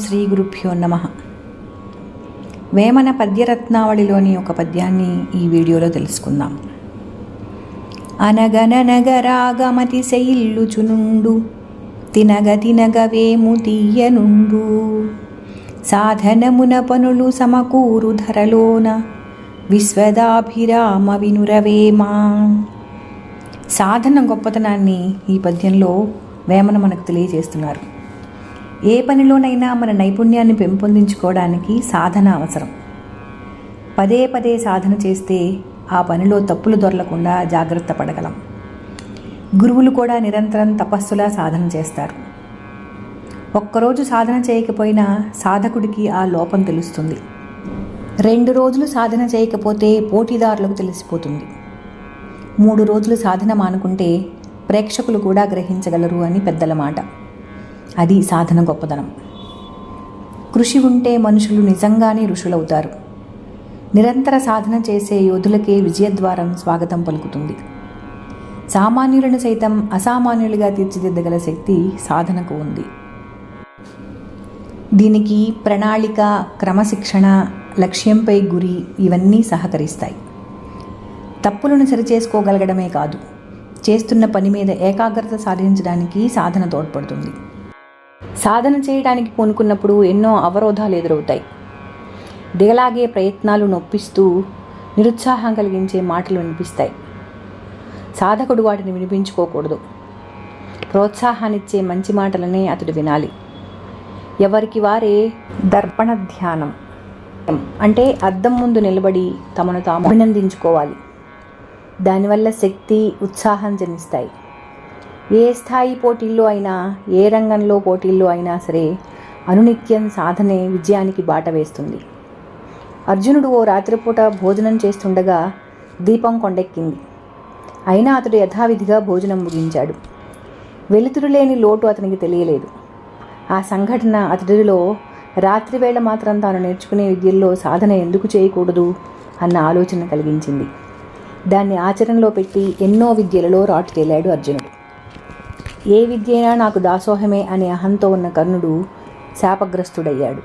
శ్రీ గురుభ్యో నమ. వేమన పద్యరత్నావళిలోని ఒక పద్యాన్ని ఈ వీడియోలో తెలుసుకుందాం. అనగననగరాగమతి శైల్లుచునుండు తినగ తినగ వేము తీయనుండు. సాధనమున పనులు సమకూరు ధరలోన విశ్వదాభిరామ వినురవేమా. సాధన గొప్పతనాన్ని ఈ పద్యంలో వేమన మనకు తెలియజేస్తున్నారు. ఏ పనిలోనైనా మన నైపుణ్యాన్ని పెంపొందించుకోవడానికి సాధన అవసరం. పదే పదే సాధన చేస్తే ఆ పనిలో తప్పులు దొరలకుండా జాగ్రత్త పడగలం. గురువులు కూడా నిరంతరం తపస్సులా సాధన చేస్తారు. ఒక్కరోజు సాధన చేయకపోయినా సాధకుడికి ఆ లోపం తెలుస్తుంది. రెండు రోజులు సాధన చేయకపోతే పోటీదారులకు తెలిసిపోతుంది. మూడు రోజులు సాధన మానుకుంటే ప్రేక్షకులు కూడా గ్రహించగలరు అని పెద్దల మాట. అది సాధన గొప్పదనం. కృషి ఉంటే మనుషులు నిజంగానే ఋషులవుతారు. నిరంతర సాధన చేసే యోధులకే విజయద్వారం స్వాగతం పలుకుతుంది. సామాన్యులను సైతం అసామాన్యులుగా తీర్చిదిద్దగల శక్తి సాధనకు ఉంది. దీనికి ప్రణాళిక క్రమశిక్షణ లక్ష్యంపై గురి ఇవన్నీ సహకరిస్తాయి. తప్పులను సరిచేసుకోగలగడమే కాదు చేస్తున్న పని మీద ఏకాగ్రత సాధించడానికి సాధన తోడ్పడుతుంది. సాధన చేయడానికి పూనుకున్నప్పుడు ఎన్నో అవరోధాలు ఎదురవుతాయి. దిగలాగే ప్రయత్నాలు నొప్పిస్తూ నిరుత్సాహం కలిగించే మాటలు వినిపిస్తాయి. సాధకుడు వాటిని వినిపించుకోకూడదు. ప్రోత్సాహాన్నిచ్చే మంచి మాటలనే అతడు వినాలి. ఎవరికి వారే దర్పణ ధ్యానం. అంటే అద్దం ముందు నిలబడి తమను తాము అభినందించుకోవాలి. దానివల్ల శక్తి ఉత్సాహం జనిస్తాయి. ఏ స్థాయి పోటీల్లో అయినా ఏ రంగంలో పోటీల్లో అయినా సరే అనునిత్యం సాధనే విజయానికి బాట వేస్తుంది. అర్జునుడు ఓ రాత్రిపూట భోజనం చేస్తుండగా దీపం కొండెక్కింది. అయినా అతడు యథావిధిగా భోజనం ముగించాడు. వెలుతురు లేని లోటు అతనికి తెలియలేదు. ఆ సంఘటన అతడిలో రాత్రివేళ మాత్రం తాను నేర్చుకునే విద్యల్లో సాధన ఎందుకు చేయకూడదు అన్న ఆలోచన కలిగించింది. దాన్ని ఆచరణలో పెట్టి ఎన్నో విద్యలలో రాటు తేలాడు అర్జునుడు. ఏ విద్యైనా నాకు దాసోహమే అనే అహంతో ఉన్న కర్ణుడు శాపగ్రస్తుడయ్యాడు.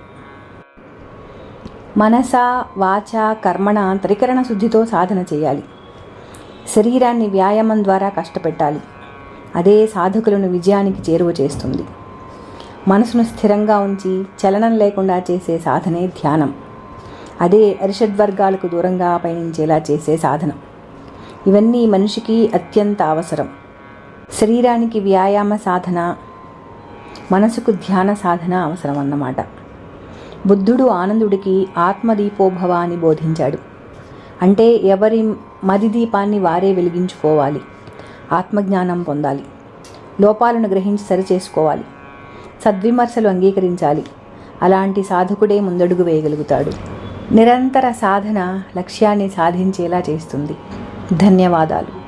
మనస వాచ కర్మణ త్రికరణ శుద్ధితో సాధన చేయాలి. శరీరాన్ని వ్యాయామం ద్వారా కష్టపెట్టాలి. అదే సాధకులను విజయానికి చేరువ చేస్తుంది. మనసును స్థిరంగా ఉంచి చలనం లేకుండా చేసే సాధనే ధ్యానం. అదే అరిషడ్వర్గాలకు దూరంగా పయనించేలా చేసే సాధనం. ఇవన్నీ మనిషికి అత్యంత అవసరం. శరీరానికి వ్యాయామ సాధన మనసుకు ధ్యాన సాధన అవసరం అన్నమాట బుద్ధుడు ఆనందుడికి ఆత్మదీపోభవ అని బోధించాడు. అంటే ఎవరి మది దీపాన్ని వారే వెలిగించుకోవాలి. ఆత్మజ్ఞానం పొందాలి. లోపాలను గ్రహించి సరిచేసుకోవాలి. సద్విమర్శలు అంగీకరించాలి. అలాంటి సాధకుడే ముందడుగు వేయగలుగుతాడు. నిరంతర సాధన లక్ష్యాన్ని సాధించేలా చేస్తుంది. ధన్యవాదాలు.